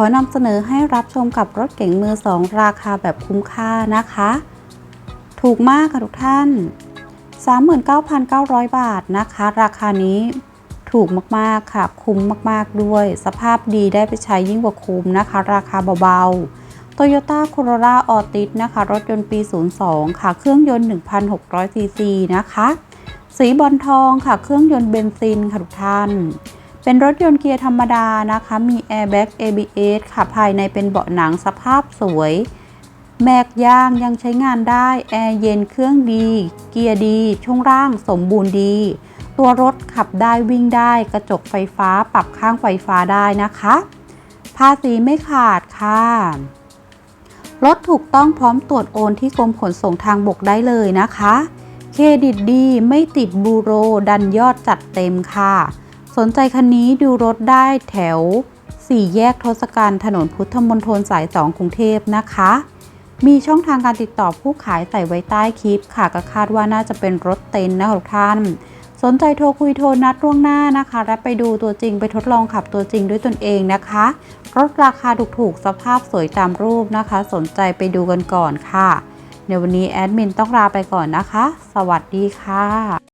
อนำเสนอให้รับชมกับรถเก๋งมือสองราคาแบบคุ้มค่านะคะ ถูกมากค่ะทุกท่าน 39,900 บาทนะคะ ราคานี้ถูกมากๆค่ะ คุ้มมากๆด้วย สภาพดีได้ไปใช้ยิ่งกว่าคุ้มนะคะ ราคาเบาๆ Toyota Corolla Altis นะคะ รถยนต์ปี 02 ค่ะ เครื่องยนต์ 1,600ซีซีนะคะ สีบอลทองค่ะ เครื่องยนต์เบนซินค่ะทุกท่าน เป็นรถยนต์เกียร์ธรรมดานะคะ มี Airbag ABS ค่ะ ภายในเป็นเบาะหนังสภาพสวย แมกยางยังใช้งานได้ แอร์เย็นเครื่องดี เกียร์ดี ช่วงล่างสมบูรณ์ดี ตัวรถขับได้วิ่งได้ กระจกไฟฟ้าปรับข้างไฟฟ้าได้นะคะ ภาษีไม่ขาดค่ะ รถถูกต้องพร้อมตรวจโอนที่กรมขนส่งทางบกได้เลยนะคะ เครดิตดีไม่ติดบูโรดันยอดจัดเต็มค่ะ สนใจคันนี้ดูรถได้แถว 4 แยกทศกัณฐ์ถนนพุทธมณฑลสาย 2 กรุงเทพนะคะ มีช่องทางการติดต่อผู้ขายใส่ไว้ใต้คลิปค่ะก็คาดว่าน่าจะเป็นรถเต็นท์นะคะทุกท่าน สนใจโทรคุยโทรนัดล่วงหน้านะคะ และไปดูตัวจริงไปทดลองขับตัวจริงด้วยตนเองนะคะ รถราคาถูกๆสภาพสวยตามรูปนะคะ สนใจไปดูกันก่อนค่ะในวันนี้แอดมินต้องลาไปก่อนนะคะ สวัสดีค่ะ